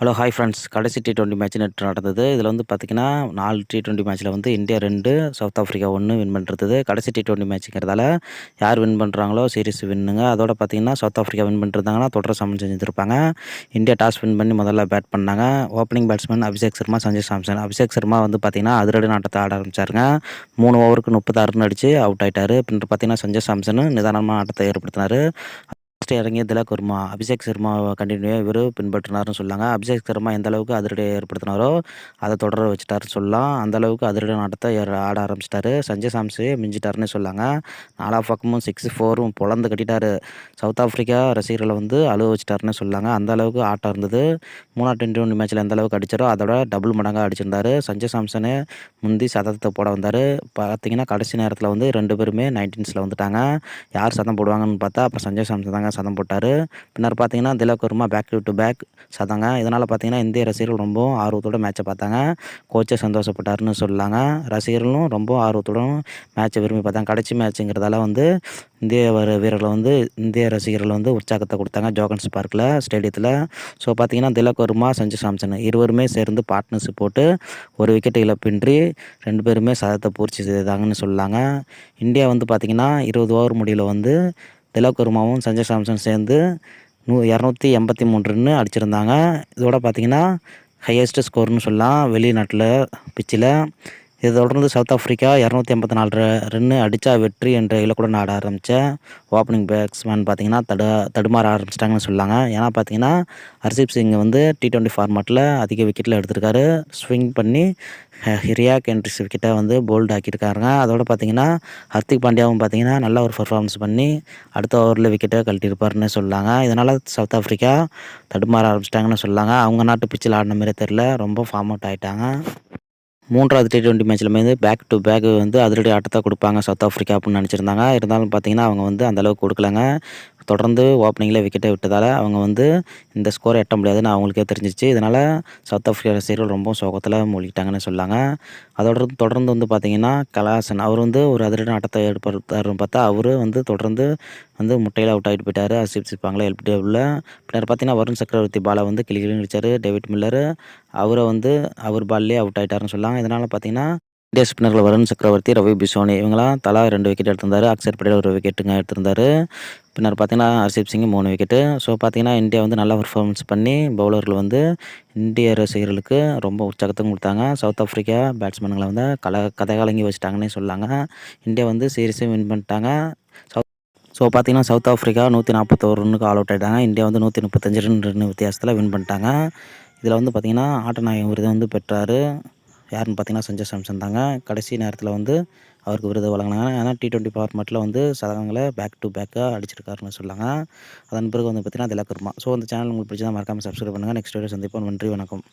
Hello hi friends கடைசி T twenty match நேற்று நடந்தது. இதில் வந்து பார்த்திங்கன்னா நாலு டி டுவெண்ட்டி மேட்ச்சில் வந்து இந்தியா ரெண்டு சவுத் ஆஃப்ரிக்கா ஒன்று வின் பண்ணுறது கடைசி டி டுவெண்ட்டி மேட்ச்சுங்கிறதால யார் வின் பண்ணுறாங்களோ சீரிஸ் வின்னுங்க அதோட பார்த்திங்கன்னா சவுத் ஆஃப்ரிக்கா வின் பண்ணிருந்தாங்கன்னா தொடர் சமன் செஞ்சுருப்பாங்க. இந்தியா டாஸ் வின் பண்ணி முதல்ல பேட் பண்ணாங்க. Opening batsman Abhishek Sharma Sanjay Samson. Abhishek Sharma வந்து பார்த்திங்கன்னா அதிரடி நாட்டத்தை ஆட ஆரம்பிச்சாருங்க. மூணு ஓவருக்கு முப்பத்தாறுன்னு அடித்து அவுட் ஆகிட்டார் பின்னர் பார்த்திங்கன்னா சஞ்சய் சாம்சன் நிதானமாக ஆட்டத்தை ஏற்படுத்தினார். ஃபஸ்ட்டு இறங்கிய திலக் வர்மா அபிஷேக் சர்மாவை கண்டினியூவாக இவர் பின்பற்றினார்னு சொல்லாங்க அபிஷேக் சர்மா எந்த அளவுக்கு அதிரடி ஏற்படுத்தினாரோ அதை தொடர வச்சுட்டாருன்னு சொல்லலாம். அந்த அளவுக்கு அதிரடி ஆட்டத்தை ஆட ஆரம்பிச்சிட்டாரு. சஞ்சய் சாம்சே மிஞ்சிட்டாருன்னு சொல்லாங்க நாலா பக்கமும் சிக்ஸ் ஃபோரும் பொழந்து கட்டிட்டாரு. சவுத் ஆஃப்ரிக்கா ரசிகர்களை வந்து அழுவ வச்சுட்டாருன்னு சொல்லாங்க அந்த அளவுக்கு ஆட்டம் இருந்தது. மூணா டுவெண்ட்டி ஒன் மேட்ச்சில் எந்த அளவுக்கு அடித்தாரோ அதோட டபுள் மடங்காக அடிச்சிருந்தார். சஞ்சய் சாம்சனே முந்தி சதத்தை போட வந்தார். பார்த்தீங்கன்னா கடைசி நேரத்தில் வந்து ரெண்டு பேருமே நைன்டீன்ஸில் வந்துட்டாங்க. யார் சதம் போடுவாங்கன்னு பார்த்தா அப்போ சஞ்சய் சாம்சன் தாங்க சதம் போட்டார். பின்னர் பார்த்தீங்கன்னா Tilak Varma back to back சதங்க. இதனால் பார்த்தீங்கன்னா இந்திய ரசிகர்கள் ரொம்ப ஆர்வத்தோட மேட்சை பார்த்தாங்க. கோச்சை சந்தோஷப்பட்டாருன்னு சொல்லாங்க. ரசிகர்களும் ரொம்ப ஆர்வத்துடன் மேட்சை விரும்பி பார்த்தாங்க. கடைசி மேட்ச்சுங்கிறதால வந்து இந்திய வீரர்களை வீரர்கள் வந்து இந்திய ரசிகர்கள் வந்து உற்சாகத்தை கொடுத்தாங்க ஜோகன்ஸ் பார்க்கில் ஸ்டேடியத்தில் ஸோ பார்த்தீங்கன்னா திலக் வர்மா சஞ்சு சாம்சன் இருவருமே சேர்ந்து பார்ட்னர்ஷிப் போட்டு ஒரு விக்கெட் இழப்பின்றி ரெண்டு பேருமே சதத்தை பூர்த்தி செய்தாங்கன்னு சொல்லாங்க. இந்தியா வந்து பார்த்திங்கன்னா இருபது ஓவர் முடிவில் வந்து திலோக் வர்மாவும் சஞ்சய் சாம்சன் சேர்ந்து நூ இரநூத்தி எண்பத்தி மூணு ரன்னு அடிச்சிருந்தாங்க. இதோட பார்த்திங்கன்னா ஹையஸ்ட் ஸ்கோர்னு சொல்லலாம். வெளிநாட்டில் பிச்சில். இதை தொடர்ந்து சவுத் ஆஃப்ரிக்கா இரநூத்தி எண்பத்தி நாலு ரன்னு அடித்தா வெற்றி என்ற இலக்குடன் ஆட ஆரம்பித்த ஓப்பனிங் பேட்ஸ்மேன் பார்த்திங்கன்னா தடு தடுமாற ஆரம்பிச்சிட்டாங்கன்னு சொல்லாங்க ஏன்னா பார்த்தீங்கன்னா ஹர்ஷீப் சிங் வந்து டி ட்வெண்ட்டி ஃபார்மேட்டில் அதிக விக்கெட்டில் எடுத்திருக்காரு. ஸ்விங் பண்ணி ஹிரியா கென்ட்ரிஸ் விக்கெட்டை வந்து போல்டு ஆக்கியிருக்காருங்க. அதோடு பார்த்தீங்கன்னா ஹர்திக் பாண்டியாவும் பார்த்தீங்கன்னா நல்ல ஒரு பர்ஃபார்மன்ஸ் பண்ணி அடுத்த ஓவரில் விக்கெட்டை கழட்டியிருப்பாருன்னு சொல்லாங்க. இதனால் சவுத் ஆஃப்ரிக்கா தடுமாற ஆரம்பிச்சிட்டாங்கன்னு சொல்லாங்க. அவங்க நாட்டு பிச்சில் ஆடின மாதிரி தெரில ரொம்ப ஃபார்ம் அவுட் ஆகிட்டாங்க மூன்றாவது டி டுவெண்ட்டி மேட்ச்சில் வந்து பேக் டு பேக் வந்து அதிரடி ஆட்டத்தை கொடுப்பாங்க சவுத் ஆஃப்ரிக்கா அப்படின்னு நினச்சிருந்தாங்க. இருந்தாலும் பார்த்தீங்கன்னா அவங்க வந்து அந்தளவுக்கு கொடுக்கலங்க. தொடர்ந்து ஓப்பனிங்கில் விக்கெட்டை விட்டதால் அவங்க வந்து இந்த ஸ்கோரை எட்ட முடியாதுன்னு அவங்களுக்கே தெரிஞ்சிச்சு. இதனால் சவுத் ஆஃப்ரிக்கா ரசிகர்கள் ரொம்ப சோகத்தில் மூழ்கிட்டாங்கன்னு சொல்லாங்க. அதோட தொடர்ந்து வந்து பார்த்திங்கன்னா கலாசன் அவர் வந்து ஒரு அதிரடி ஆட்டத்தை ஏற்படுத்தாருன்னு பார்த்தா அவர் வந்து தொடர்ந்து வந்து முட்டையில் அவுட் ஆகிட்டு போயிட்டார். அசிப் சிப்பாங்களே எல்பிடபிள்யூவில் பின்னர் பார்த்தீங்கன்னா வருண் சக்கரவர்த்தி பாலை வந்து கிளி கிளி அடித்தார் டேவிட் மில்லர் அவரை வந்து அவர் பால்லே அவுட் ஆகிட்டாருன்னு சொல்லாங்க. இதனால் பார்த்தீங்கன்னா இந்திய ஸ்பின்னர்கள் வருண் சக்கரவர்த்தி ரவி பிசோனி இவங்களாம் தலா ரெண்டு விக்கெட் எடுத்திருந்தார். அக்ஷர் படேல் ஒரு விக்கெட்டுங்க எடுத்திருந்தார். பின்னர் பார்த்தீங்கன்னா ஹர்ஷிப் சிங் மூணு விக்கெட்டு ஸோ பார்த்தீங்கன்னா இந்தியா வந்து நல்லா பர்ஃபார்மன்ஸ் பண்ணி பவுலர்கள் வந்து இந்திய ரசிகர்களுக்கு ரொம்ப உற்சாகத்தையும் கொடுத்தாங்க. சவுத் ஆஃப்ரிக்கா பேட்ஸ்மேன்களை வந்து கல கதை கலங்கி வச்சுட்டாங்கன்னே சொல்லாங்க. இந்தியா வந்து சீரியஸும் வின் பண்ணிட்டாங்க. சவுத் ஸோ பார்த்தீங்கன்னா சவுத் ஆஃப்ரிக்கா நூற்றி நாற்பத்தோரு ரன்னுக்கு ஆல் அவுட் ஆகிட்டாங்க இந்தியா வந்து நூற்றி முப்பத்தஞ்சு ரன் ரன் வித்தியாசத்தில் வின் பண்ணிட்டாங்க. இதில் வந்து பார்த்திங்கன்னா ஆட்ட நாயகம் விருதை வந்து பெற்றார். யாருன்னு பார்த்தீங்கன்னா சஞ்சய் சாம்சன் தாங்க. கடைசி நேரத்தில் வந்து அவருக்கு விருது வழங்கினாங்க. ஏன்னா டி டுவெண்ட்டி ஃபார்மேட்டில் வந்து சதகங்களை பேக் டு பேக்காக அடிச்சிருக்காருன்னு சொல்லாங்க அதன் பிறகு வந்து பார்த்திங்கன்னா திலக் ஸோ அந்த சேனல் உங்களுக்கு பிடிச்சதான் மறக்காமல் சப்ஸ்கிரைப் பண்ணுங்கள் நெக்ஸ்ட் வீடியோ சந்திப்போம். நன்றி வணக்கம்.